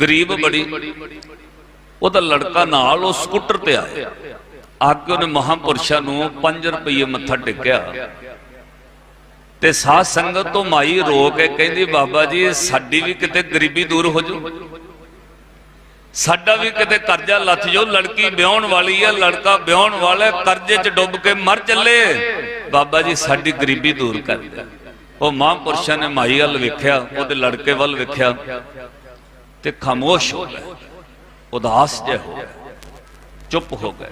ਗਰੀਬ ਬੜੀ। ਉਹਦਾ ਲੜਕਾ ਨਾਲ ਉਹ ਸਕੂਟਰ ਤੇ ਆਇਆ। ਆ ਕੇ ਉਹਨੇ ਮਹਾਪੁਰਸ਼ਾਂ ਨੂੰ 5 ਰੁਪਏ ਮੱਥਾ ਟੇਕਿਆ। ਤੇ ਸਾਧ ਸੰਗਤ ਤੋਂ ਮਾਈ ਰੋ ਕੇ ਕਹਿੰਦੀ, ਬਾਬਾ ਜੀ, ਸਾਡੀ ਵੀ ਕਿਤੇ ਗਰੀਬੀ ਦੂਰ ਹੋ ਜੂ ਸਾਡਾ ਵੀ ਕਿਤੇ ਕਰਜ਼ਾ ਲੱਥ ਜਾਓ। ਲੜਕੀ ਵਿਆਹਣ ਵਾਲੀ ਹੈ ਲੜਕਾ ਵਿਆਹਣ ਵਾਲਾ ਕਰਜ਼ੇ 'ਚ ਡੁੱਬ ਕੇ ਮਰ ਚੱਲੇ। ਬਾਬਾ ਜੀ, ਸਾਡੀ ਗਰੀਬੀ ਦੂਰ ਕਰ ਦੇ ਉਹ ਮਹਾਂਪੁਰਸ਼ਾਂ ਨੇ ਮਾਈ ਵੱਲ ਵੇਖਿਆ, ਉਹਦੇ ਲੜਕੇ ਵੱਲ ਵੇਖਿਆ। ਤੇ ਖਾਮੋਸ਼ ਹੋ ਗਏ, ਉਦਾਸ ਜਿਹਾ ਹੋ ਗਏ, ਚੁੱਪ ਹੋ ਗਏ।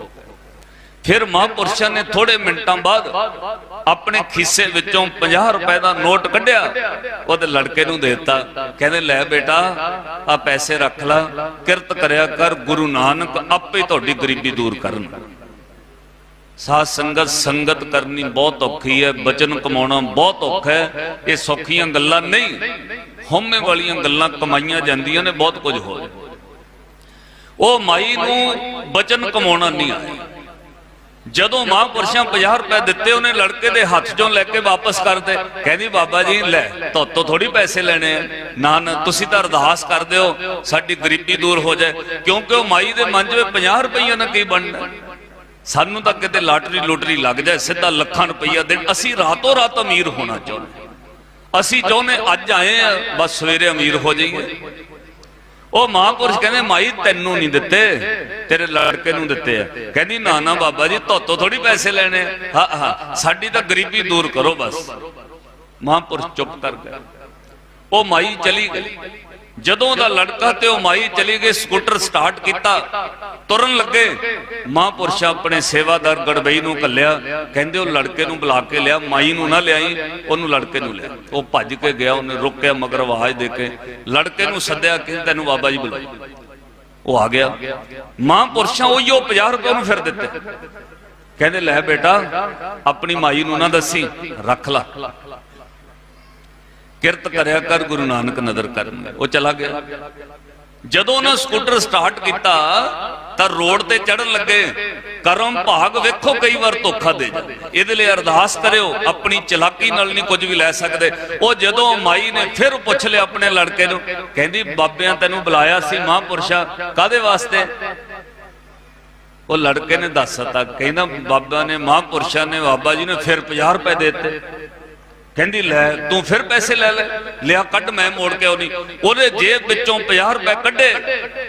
ਫਿਰ ਮਹਾਂਪੁਰਸ਼ਾਂ ਨੇ ਥੋੜੇ ਮਿੰਟਾਂ ਬਾਅਦ ਆਪਣੇ ਖੀਸੇ ਵਿੱਚੋਂ 50 ਰੁਪਏ ਦਾ ਨੋਟ ਕੱਢਿਆ, ਉਹਦੇ ਲੜਕੇ ਨੂੰ ਦੇ ਦਿੱਤਾ। ਕਹਿੰਦੇ, ਲੈ ਬੇਟਾ ਆ ਪੈਸੇ ਰੱਖ ਲੈ, ਕਿਰਤ ਕਰਿਆ ਕਰ, ਗੁਰੂ ਨਾਨਕ ਆਪੇ ਤੁਹਾਡੀ ਗਰੀਬੀ ਦੂਰ ਕਰਨ। ਸਾਧ ਸੰਗਤ ਸੰਗਤ ਕਰਨੀ ਬਹੁਤ ਔਖੀ ਹੈ, ਬਚਨ ਕਮਾਉਣਾ ਬਹੁਤ ਔਖਾ ਹੈ, ਇਹ ਸੌਖੀਆਂ ਗੱਲਾਂ ਨਹੀਂ। ਹਉਮੈ ਵਾਲੀਆਂ ਗੱਲਾਂ ਕਮਾਈਆਂ ਜਾਂਦੀਆਂ ਨੇ, ਬਹੁਤ ਕੁਝ ਹੋ ਜਾਂਦਾ। ਉਹ ਮਾਈ ਨੂੰ ਬਚਨ ਕਮਾਉਣਾ ਨਹੀਂ ਆਇਆ। ਜਦੋਂ ਮਹਾਂਪੁਰਸ਼ਾਂ 50 ਰੁਪਏ ਦਿੱਤੇ, ਉਹਨੇ ਲੜਕੇ ਦੇ ਹੱਥ 'ਚੋਂ ਲੈ ਕੇ ਵਾਪਸ ਕਰਤੇ ਕਹਿੰਦੀ, ਬਾਬਾ ਜੀ, ਲੈ ਤੋਤੋਂ ਥੋੜੀ ਪੈਸੇ ਲੈਣੇ ਆ। ਨਾ ਨਾ ਤੁਸੀਂ ਤਾਂ ਅਰਦਾਸ ਕਰ ਦਿਓ ਸਾਡੀ ਗਰੀਬੀ ਦੂਰ ਹੋ ਜਾਏ। ਕਿਉਂਕਿ ਉਹ ਮਾਈ ਦੇ ਮਨ 'ਚ ਵੀ 50 ਰੁਪਈਆ ਨਾਲ ਕੀ ਬਣਨਾ? ਸਾਨੂੰ ਤਾਂ ਕਿਤੇ ਲਾਟਰੀ ਲੋਟਰੀ ਲੱਗ ਜਾਏ, ਸਿੱਧਾ ਲੱਖਾਂ ਰੁਪਈਆ ਦੇ ਅਸੀਂ ਰਾਤੋਂ ਰਾਤ ਅਮੀਰ ਹੋਣਾ ਚਾਹੁੰਦੇ ਅਸੀਂ ਚਾਹੁੰਦੇ ਅੱਜ ਆਏ ਆ ਬਸ ਸਵੇਰੇ ਅਮੀਰ ਹੋ ਜਾਈਏ। ਉਹ ਮਹਾਂਪੁਰਸ਼ ਕਹਿੰਦੇ, ਮਾਈ, ਤੈਨੂੰ ਨਹੀਂ ਦਿੱਤੇ, ਤੇਰੇ ਲੜਕੇ ਨੂੰ ਦਿੱਤੇ ਆ। ਕਹਿੰਦੀ, ਨਾ ਨਾ ਬਾਬਾ ਜੀ ਤੋਤੋਂ ਥੋੜੀ ਪੈਸੇ ਲੈਣੇ ਹਾਂ ਹਾਂ, ਸਾਡੀ ਤਾਂ ਗਰੀਬੀ ਦੂਰ ਕਰੋ ਬਸ। ਮਹਾਂਪੁਰਸ਼ ਚੁੱਪ ਕਰ ਗਿਆ। ਉਹ ਮਾਈ ਚਲੀ ਗਈ। ਜਦੋਂ ਦਾ ਲੜਕਾ ਤੇ ਉਹ ਮਾਈ ਚਲੀ ਗਈ, ਸਕੂਟਰ ਸਟਾਰਟ ਕੀਤਾ, ਤੁਰਨ ਲੱਗੇ, ਮਹਾਂਪੁਰਸ਼ ਆਪਣੇ ਸੇਵਾਦਾਰ ਗੜਬਈ ਨੂੰ ਕੱਲਿਆ ਕਹਿੰਦੇ ਉਹ ਲੜਕੇ ਨੂੰ ਬੁਲਾ ਕੇ ਲਿਆ, ਮਾਈ ਨੂੰ ਨਾ ਲਿਆਈ, ਉਹਨੂੰ ਲੜਕੇ ਨੂੰ ਲਿਆ। ਉਹ ਭੱਜ ਕੇ ਗਿਆ, ਉਹਨੇ ਰੁਕਿਆ ਮਗਰ ਆਵਾਜ਼ ਦੇ ਕੇ, ਲੜਕੇ ਨੂੰ ਸੱਦਿਆ ਕਿ ਤੈਨੂੰ ਬਾਬਾ ਜੀ ਬੁਲਾਓ। ਉਹ ਆ ਗਿਆ। ਮਹਾਂਪੁਰਸ਼ਾਂ ਉਹੀਓ ਉਹ 50 ਰੁਪਏ ਨੂੰ ਫਿਰ ਦਿੱਤੇ। ਕਹਿੰਦੇ, ਲੈ ਬੇਟਾ, ਆਪਣੀ ਮਾਈ ਨੂੰ ਨਾ ਦੱਸੀ, ਰੱਖ ਲਾ। ਕਿਰਤ ਕਰਿਆ ਕਰ, ਗੁਰੂ ਨਾਨਕ ਨਦਰ ਕਰਨ ਉਹ ਚਲਾ ਗਿਆ। ਜਦੋਂ ਉਹਨਾਂ ਸਕੂਟਰ ਸਟਾਰਟ ਕੀਤਾ, ਤਾਂ ਰੋਡ ਤੇ ਚੜਨ ਲੱਗੇ। ਕਰਮ ਭਾਗ ਵੇਖੋ, ਕਈ ਵਾਰ ਧੋਖਾ ਦੇ ਜਾਂਦੇ। ਇਹਦੇ ਲਈ ਅਰਦਾਸ ਕਰਿਓ, ਆਪਣੀ ਚਲਾਕੀ ਨਾਲ ਨਹੀਂ ਕੁਝ ਵੀ ਲੈ ਸਕਦੇ। ਉਹ ਜਦੋਂ ਮਾਈ ਨੇ ਫਿਰ ਪੁੱਛ ਲਿਆ ਆਪਣੇ ਲੜਕੇ ਨੂੰ, ਕਹਿੰਦੀ, ਬਾਬਿਆਂ ਤੈਨੂੰ ਬੁਲਾਇਆ ਸੀ ਮਹਾਂਪੁਰਸ਼ਾ ਕਾਦੇ ਵਾਸਤੇ? ਉਹ ਲੜਕੇ ਨੇ ਦੱਸ ਦਿੱਤਾ, ਕਹਿੰਦਾ ਬਾਬਾ ਨੇ, ਮਹਾਂਪੁਰਸ਼ਾਂ ਨੇ ਬਾਬਾ ਜੀ ਨੇ ਫਿਰ 50 ਰੁਪਏ ਦੇ ਦਿੱਤੇ। ਕਹਿੰਦੀ, ਲੈ, ਤੂੰ ਫਿਰ ਪੈਸੇ ਲੈ ਲੈ। ਲਿਆ ਕੱਢ, ਮੈਂ ਮੋੜ ਕੇ ਆਉਣੀ ਉਹਦੇ ਜੇਬ ਵਿੱਚੋਂ 50 ਰੁਪਏ ਕੱਢੇ।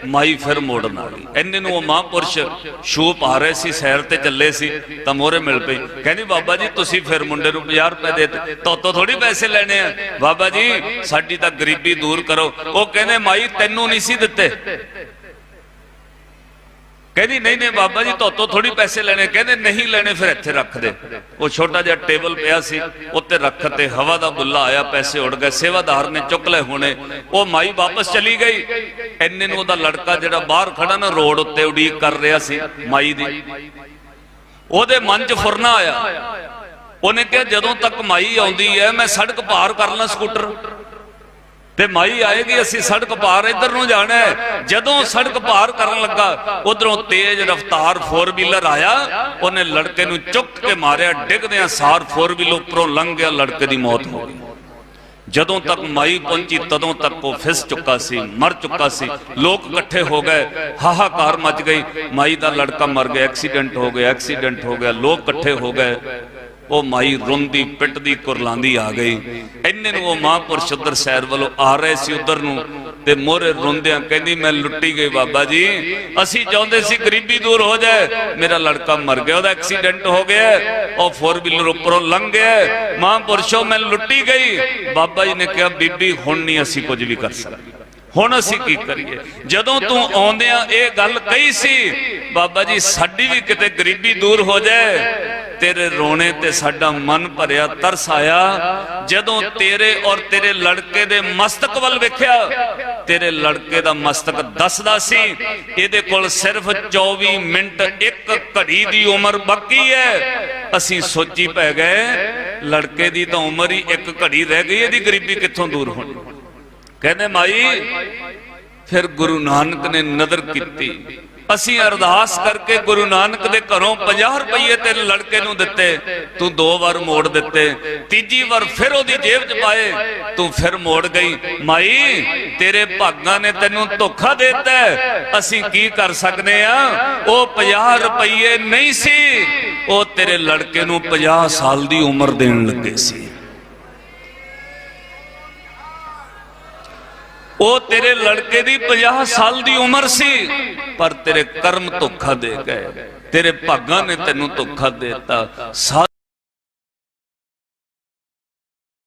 ਮਾਈ ਫਿਰ ਮੋੜਨ ਆ ਗਈ ਇੰਨੇ ਨੂੰ ਉਹ ਮਹਾਂਪੁਰਸ਼ ਸ਼ੂ ਪਾ ਰਹੇ ਸੀ, ਸੈਰ ਤੇ ਚੱਲੇ ਸੀ, ਤਾਂ ਮੋਰੇ ਮਿਲ ਪਈ। ਕਹਿੰਦੀ, ਬਾਬਾ ਜੀ, ਤੁਸੀਂ ਫਿਰ ਮੁੰਡੇ ਨੂੰ 50 ਰੁਪਏ ਦੇ ਦਿੱਤੇ। ਤੋਤੋਂ ਥੋੜੀ ਪੈਸੇ ਲੈਣੇ ਆ। ਬਾਬਾ ਜੀ, ਸਾਡੀ ਤਾਂ ਗਰੀਬੀ ਦੂਰ ਕਰੋ। ਉਹ ਕਹਿੰਦੇ, ਮਾਈ, ਤੈਨੂੰ ਨਹੀਂ ਸੀ ਦਿੱਤੇ। ਕਹਿੰਦੀ, ਨਹੀਂ ਨਹੀਂ ਬਾਬਾ ਜੀ ਤੋਤੋਂ ਥੋੜੀ ਪੈਸੇ ਲੈਣੇ। ਕਹਿੰਦੇ, ਨਹੀਂ ਲੈਣੇ, ਫਿਰ ਇੱਥੇ ਰੱਖ ਦੇ। ਉਹ ਛੋਟਾ ਜਿਹਾ ਟੇਬਲ ਪਿਆ ਸੀ, ਉੱਤੇ ਰੱਖ ਤੇ ਹਵਾ ਦਾ ਬੁੱਲਾ ਆਇਆ, ਪੈਸੇ ਉੜ ਗਏ। ਸੇਵਾਦਾਰ ਨੇ ਚੁੱਕ ਲਏ ਹੋਣੇ। ਉਹ ਮਾਈ ਵਾਪਸ ਚਲੀ ਗਈ। ਐਨੇ ਨੂੰ ਉਹਦਾ ਲੜਕਾ ਜਿਹੜਾ ਬਾਹਰ ਖੜਾ ਨਾ, ਰੋਡ ਉੱਤੇ ਉਡੀਕ ਕਰ ਰਿਹਾ ਸੀ, ਮਾਈ ਦੀ। ਉਹਦੇ ਮਨ 'ਚ ਫੁਰਨਾ ਆਇਆ। ਉਹਨੇ ਕਿਹਾ, ਜਦੋਂ ਤੱਕ ਮਾਈ ਆਉਂਦੀ ਹੈ, ਮੈਂ ਸੜਕ ਪਾਰ ਕਰ ਲਾਂ ਸਕੂਟਰ। ਤੇ ਮਾਈ ਆਏਗੀ, ਅਸੀਂ ਸੜਕ ਪਾਰ ਇੱਧਰ ਨੂੰ ਜਾਣਾ ਹੈ। ਜਦੋਂ ਸੜਕ ਪਾਰ ਕਰਨ ਲੱਗਾ, ਉਧਰੋਂ ਤੇਜ਼ ਰਫ਼ਤਾਰ 4 ਵੀਲਰ ਆਇਆ। ਉਹਨੇ ਲੜਕੇ ਨੂੰ ਚੁੱਕ ਕੇ ਮਾਰਿਆ, ਡਿੱਗਦਿਆਂ ਸਾਰ 4 ਵੀਲ ਉੱਪਰੋਂ ਲੰਘ ਗਿਆ, ਲੜਕੇ ਦੀ ਮੌਤ ਹੋ ਗਈ। ਜਦੋਂ ਤੱਕ ਮਾਈ ਪਹੁੰਚੀ, ਤਦੋਂ ਤੱਕ ਉਹ ਫਿਸ ਚੁੱਕਾ ਸੀ, ਮਰ ਚੁੱਕਾ ਸੀ। ਲੋਕ ਇਕੱਠੇ ਹੋ ਗਏ, ਹਾਹਾਕਾਰ ਮਚ ਗਈ। ਮਾਈ ਦਾ ਲੜਕਾ ਮਰ ਗਿਆ ਐਕਸੀਡੈਂਟ ਹੋ ਗਿਆ ਐਕਸੀਡੈਂਟ ਹੋ ਗਿਆ। ਲੋਕ ਇਕੱਠੇ ਹੋ ਗਏ। ਉਹ ਮਾਈ ਰੋਂਦੀ ਪਿੱਟਦੀ ਕੁਰਲਾਂਦੀ ਆ ਗਈ। ਇੰਨੇ ਨੂੰ ਉਹ ਮਹਾਂਪੁਰਸ਼ ਉਧਰ ਸੈਰ ਵੱਲੋਂ ਆ ਰਹੇ ਸੀ ਉਧਰ ਨੂੰ ਤੇ ਮੋਰੇ ਰੋਂਦਿਆਂ ਕਹਿੰਦੀ, ਮੈਂ ਲੁੱਟੀ ਗਈ ਬਾਬਾ ਜੀ। ਅਸੀਂ ਚਾਹੁੰਦੇ ਸੀ ਗਰੀਬੀ ਦੂਰ ਹੋ ਜਾਏ। ਮੇਰਾ ਲੜਕਾ ਮਰ ਗਿਆ, ਉਹਦਾ ਐਕਸੀਡੈਂਟ ਹੋ ਗਿਆ। ਉਹ 4 ਵੀਲਰ ਉੱਪਰੋਂ ਲੰਘ ਗਿਆ। ਮਹਾਂਪੁਰਸ਼ੋ ਮੈਂ ਲੁੱਟੀ ਗਈ। ਬਾਬਾ ਜੀ ਨੇ ਕਿਹਾ, ਬੀਬੀ, ਹੁਣ ਨਹੀਂ ਅਸੀਂ ਕੁਝ ਵੀ ਕਰ ਸਕਦੇ। ਹੁਣ ਅਸੀਂ ਕੀ ਕਰੀਏ? ਜਦੋਂ ਤੂੰ ਆਉਂਦਿਆਂ ਇਹ ਗੱਲ ਕਹੀ ਸੀ, ਬਾਬਾ ਜੀ, ਸਾਡੀ ਵੀ ਕਿਤੇ ਗਰੀਬੀ ਦੂਰ ਹੋ ਜਾਏ ਤੇਰੇ ਰੋਣੇ ਤੇ ਸਾਡਾ ਮਨ ਭਰਿਆ, ਤਰਸ ਆਇਆ। ਜਦੋਂ ਤੇਰੇ ਔਰ ਤੇਰੇ ਲੜਕੇ ਦੇ ਮਸਤਕ ਵੱਲ ਵੇਖਿਆ, ਤੇਰੇ ਲੜਕੇ ਦਾ ਮਸਤਕ ਦੱਸਦਾ ਸੀ, ਇਹਦੇ ਕੋਲ ਸਿਰਫ 24 ਮਿੰਟ, ਇੱਕ ਘੜੀ ਦੀ ਉਮਰ ਬਾਕੀ ਹੈ। ਅਸੀਂ ਸੋਚੀ ਪੈ ਗਏ, ਲੜਕੇ ਦੀ ਤਾਂ ਉਮਰ ਹੀ ਇੱਕ ਘੜੀ ਰਹਿ ਗਈ, ਇਹਦੀ ਗਰੀਬੀ ਕਿੱਥੋਂ ਦੂਰ ਹੋਣੀ? ਕਹਿੰਦੇ, ਮਾਈ, ਫਿਰ ਗੁਰੂ ਨਾਨਕ ਨੇ ਨਦਰ ਕੀਤੀ। ਅਸੀਂ ਅਰਦਾਸ ਕਰਕੇ ਗੁਰੂ ਨਾਨਕ ਦੇ ਘਰੋਂ 50 ਰੁਪਏ ਤੇਰੇ ਲੜਕੇ ਨੂੰ ਦਿੱਤੇ। ਤੂੰ ਦੋ ਵਾਰ ਮੋੜ ਦਿੱਤੇ। ਤੀਜੀ ਵਾਰ ਫਿਰ ਉਹਦੀ ਜੇਬ 'ਚ ਪਾਏ। ਤੂੰ ਫਿਰ ਮੋੜ ਗਈ। ਮਾਈ, ਤੇਰੇ ਭਾਗਾਂ ਨੇ ਤੈਨੂੰ ਧੋਖਾ ਦਿੱਤਾ ਅਸੀਂ ਕੀ ਕਰ ਸਕਦੇ ਆ? ਉਹ 50 ਰੁਪਏ ਨਹੀਂ ਸੀ। ਉਹ ਤੇਰੇ ਲੜਕੇ ਨੂੰ 50 ਸਾਲ ਦੀ ਉਮਰ ਦੇਣ ਲੱਗੇ ਸੀ। ਉਹ ਤੇਰੇ ਲੜਕੇ ਦੀ 50 ਸਾਲ ਦੀ ਉਮਰ ਸੀ। ਪਰ ਤੇਰੇ ਕਰਮ ਧੋਖਾ ਦੇ ਗਏ। ਤੇਰੇ ਭਾਗਾਂ ਨੇ ਤੈਨੂੰ ਧੋਖਾ ਦਿੱਤਾ।